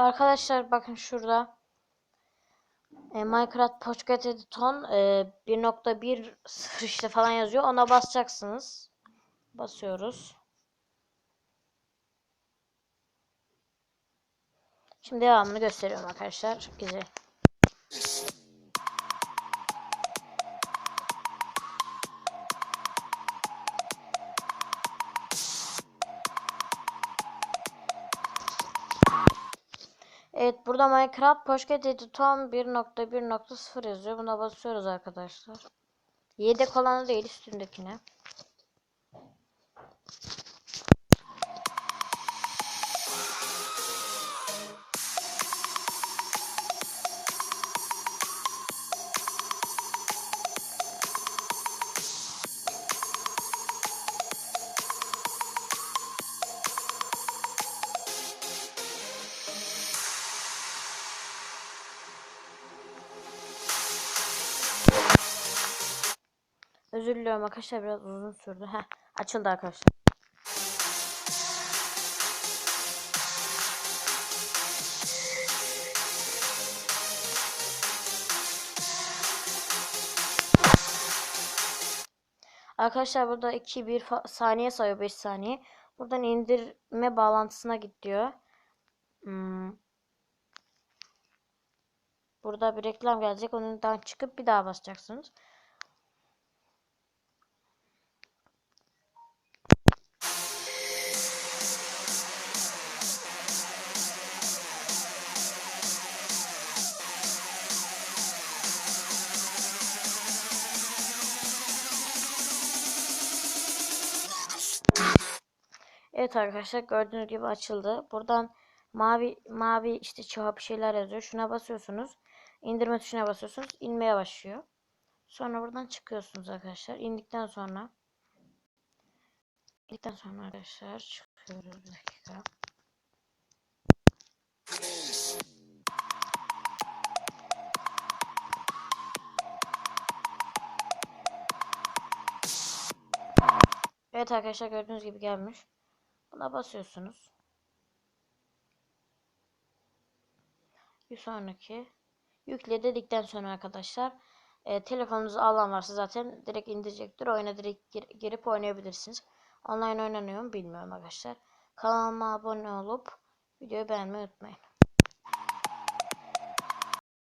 arkadaşlar bakın şurada e, Minecraft Pocket Editon e, 1.1 işte falan yazıyor. Ona basacaksınız. Basıyoruz. Şimdi devamını gösteriyorum arkadaşlar. İzleyin. Evet burada Minecraft Pocket Editon 1.1.0 yazıyor. Buna basıyoruz arkadaşlar. Yedek olanı değil üstündekine. Özür diliyorum arkadaşlar biraz uzun sürdü. Heh, açıldı arkadaşlar. Arkadaşlar burada 2 1 fa- saniye sayıyor 5 saniye. Buradan indirme bağlantısına git diyor. Hmm. Burada bir reklam gelecek. Ondan çıkıp bir daha basacaksınız. Evet arkadaşlar gördüğünüz gibi açıldı. Buradan mavi mavi işte cevap bir şeyler yazıyor. Şuna basıyorsunuz. İndirme tuşuna basıyorsunuz. inmeye başlıyor. Sonra buradan çıkıyorsunuz arkadaşlar. İndikten sonra indikten sonra arkadaşlar çıkıyoruz. Bir dakika. Evet arkadaşlar gördüğünüz gibi gelmiş. Buna basıyorsunuz. Bir sonraki yükle dedikten sonra arkadaşlar e, telefonunuzu alan varsa zaten direkt indirecektir. Oyuna direkt gir- girip oynayabilirsiniz. Online oynanıyor mu bilmiyorum arkadaşlar. Kanalıma abone olup videoyu beğenmeyi unutmayın.